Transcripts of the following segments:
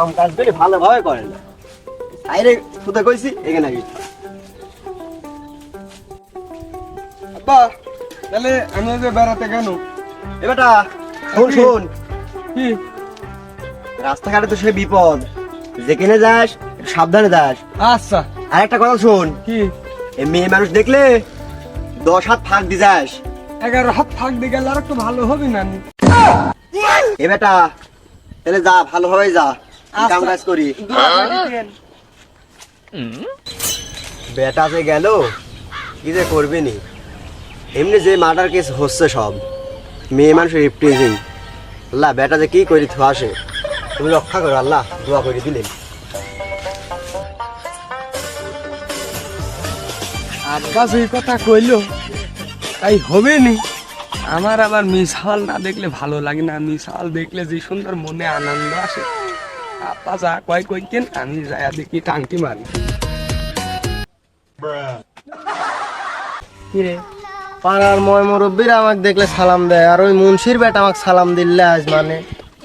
কাম কাজ করে ভালোভাবে করে না। সাইরে শুধু কইছি? এখানে আগে আব্বা তাহলে আমি যে বেড়াতে কেন এ বেটা শোন শোন কি? রাস্তাঘাটে তো সে বিপদ। যেখানে যাস সাবধানে যাস। আচ্ছা। আর একটা কথা শোন। কি? এই মেয়ে মানুষ দেখলে দশ হাত ফাঁক দি যাস। এগারো হাত ফাঁক দিয়ে গেলে আর একটু ভালো হবে না? এ বেটা তাহলে যা ভালোভাবে যা। কাম কাজ করি। বেটা যে গেল কি যে করবে নি? এমনি যে মার্ডার কেস হচ্ছে সব মেয়ে মানুষের রিপ্রেজেন্ট আল্লাহ বেটা যে কি করি থু আসে তুমি রক্ষা করো আল্লাহ দোয়া করে দিলেন। আব্বা যে কথা কইলো তাই হবে নি? আমার আবার মিসাল না দেখলে ভালো লাগে না। মিসাল দেখলে যে সুন্দর মনে আনন্দ আসে। আপা যা কয় কইকেন আমি যাই দেখি টাঙ্কি মারি কিরে? পাড়ার ময় মুরব্বীরা আমাকে দেখলে সালাম দেয় আর ওই মুন্সির বেটা আমাকে সালাম দিলে আজ মানে।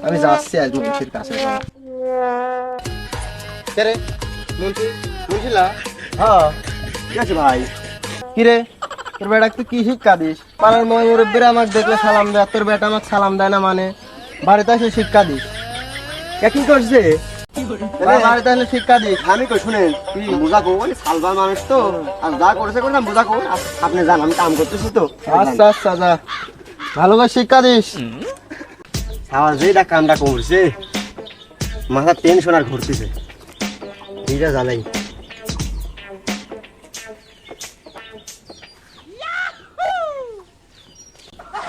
আমি যাচ্ছি আজ মুন্সির কাছে। কে মুন্সি মুন্সিলা হ্যাঁ। ঠিক আছে ভাই? কিরে? তোর বেটা তুই কি শিক্ষা দিস? পাড়ার ময় মুরব্বীরা আমাকে দেখলে সালাম দেয় তোর বেটা আমাকে সালাম দেয় না মানে। বাড়িতে এসে শিক্ষা দিস। কে কি করছে বা শিক্ষা দিস। আমি কই শুনেন বুঝা কো সালবার মানুষ তো। আর যা করেছে করে বুঝা কো আপনি জান আমি কাম করতেছি তো। আচ্ছা আচ্ছা যা। ভালো করে শিক্ষা দিস। আমার যেটা কামটা করছে মাথা টেনশন আর ঘুরতেছে। এইটা জানাই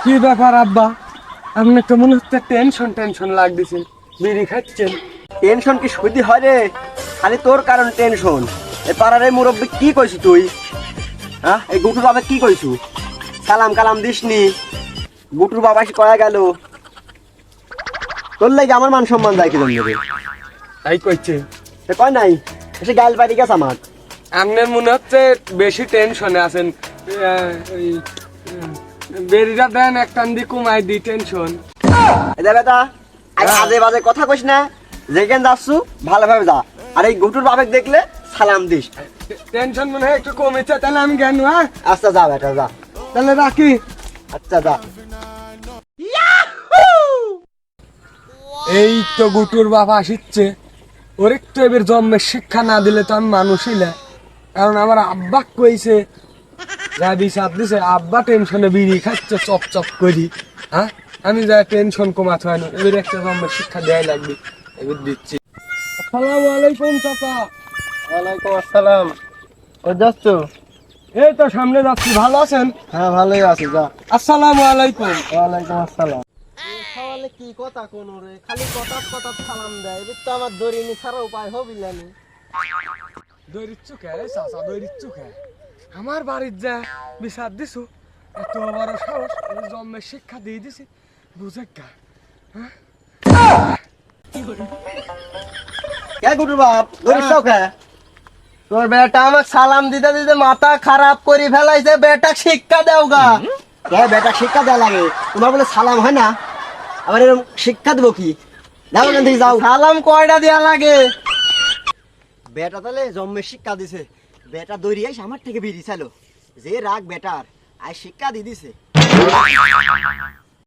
কি ব্যাপার আব্বা? আপনি তো মনে হচ্ছে টেনশন টেনশন লাগতেছেন বিড়ি খাচ্ছেন। টেনশন কি সত্যি হয় রে? খালি তোর কারণ টেনশন। এ পাড়ার মুরব্বী কি কইছু তুই? হ্যাঁ এই গুটুর বাবা কি কইছু? সালাম কালাম দিসনি। গুটুর বাবা কয়া গেল তোর লাগে আমার মান সম্মান যায় কি জন্য তাই কইছে। এ কয় নাই এসে গাইল বাড়ি গেছে আমার। আপনার মনে হচ্ছে বেশি টেনশনে আছেন। বেরিটা দেন এক টান দিয়ে কমাই দি টেনশন। দে বেটা আজ আজে বাজে কথা কইস না। যেখানে যাচ্ছু ভালোভাবে যা। আর এই গুটুর বাবেক দেখলে সালাম দিস। টেনশন মনে হয় একটু কমেছে তাহলে আমি জ্ঞান হ্যাঁ? আচ্ছা যা বেটা যা। তাহলে রাখি। আচ্ছা যা। এই তো গুটুর বাবা আসিচ্ছে। ওর একটু এবার জন্মের শিক্ষা না দিলে তো আমি মানুষই না। কারণ আমার আব্বা কইছে যা বিষাদ দিছে আব্বা টেনশনে বিড়ি খাচ্ছে চপ চপ করি। হ্যাঁ? আমি যা টেনশন কমাতে হয় না এবার একটা জন্মের শিক্ষা দেয় লাগবে এবার দিচ্ছি। আসসালামু আলাইকুম চাচা। ওয়ালাইকুম আসসালাম। ও যাচ্ছ? এই তো সামনে যাচ্ছি ভালো আছেন? হ্যাঁ ভালোই আছি যা। আসসালামু আলাইকুম। ওয়ালাইকুম আসসালাম। কি কথা কোন রে? খালি কথা কথা সালাম দেয় এবার তো আমার দড়িনি ছাড়া উপায় হবিলানি দৈরিচ্ছু কে চাচা দৈরিচ্ছু কে? আমার বাড়ির যা বিষাদ দিছু এত বড় সাহস জন্মের শিক্ষা দিয়ে দিছি বুঝে গা। কে গুটুর বাপ? ধরিস কে তোর বেটা আমাকে সালাম দিতে দিতে মাথা খারাপ করে ফেলাইছে বেটা শিক্ষা দেও গা। কে বেটা শিক্ষা দেওয়া লাগে? তোমার বলে সালাম হয় না? আবার এরকম শিক্ষা দেবো কি? যাও এখান থেকে যাও। সালাম কয়টা দেয়া লাগে? বেটা তাহলে জন্মের শিক্ষা দিছে। বেটা দৌড়ি আইস আমার থেকে বেরিয়ে চালো যে রাগ বেটার। আর শিক্ষা দিয়ে দিছে।